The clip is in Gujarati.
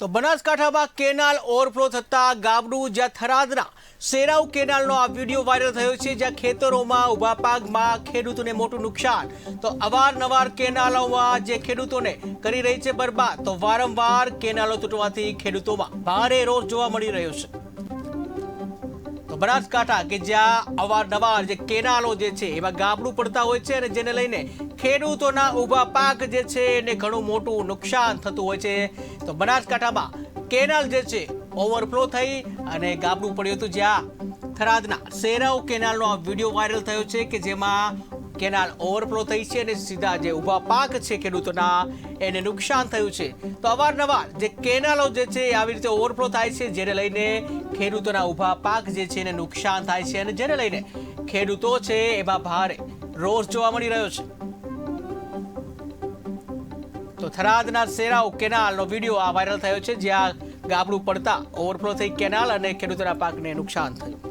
તો બનાસકાંઠામાં કેનાલ ઓવરફ્લો થતા ગાબડું જ્યાં થરાદના સેરાવ કેનાલનો આ વીડિયો વાયરલ થયો છે, જ્યાં ખેતરોમાં ઊભા પાકમાં ખેડૂતોને મોટું નુકસાન. તો અવારનવાર કેનાલોમાં જે ખેડૂતોને કરી રહી છે બરબાદ, તો વારંવાર કેનાલો તૂટવાથી ખેડૂતોમાં ભારે રોષ જોવા મળી રહ્યો છે. બનાસકાંઠા કે જ્યાં અવારનવાર જે કેનાલો જે છે, એમાં ગાબડું પડતા હોય છે અને જેને લઈને ખેડૂતોના ઊભા પાક જે છે, એને ઘણું મોટું નુકસાન થતું હોય છે. તો બનાસકાંઠામાં કેનાલ જે છે ઓવરફ્લો થઈ અને ગાબડું પડ્યું હતું જ્યાં થરાદના સેરાવ કેનાલનો આ વીડિયો વાયરલ થયો છે કે જેમાં કેનાલ ઓવરફ્લો થઈ છે અને સીધા જે ઊભા પાક છે ખેડૂતોના, એને નુકસાન થયું છે. તો અવારનવાર જે કેનાલો જે છે આવી રીતે ઓવરફ્લો થાય છે, જેને લઈને ખેડૂતોના ઊભા પાક જે છે એને નુકસાન થાય છે અને જેને લઈને ખેડૂતો છે એમાં ભારે રોષ જોવા મળી રહ્યો છે. તો થરાદના સેરાવ કેનાલનો વીડિયો આ વાયરલ થયો છે, જ્યાં ગાબડું પડતા ઓવરફ્લો થઈ કેનાલ અને ખેડૂતોના પાકને નુકસાન થયું.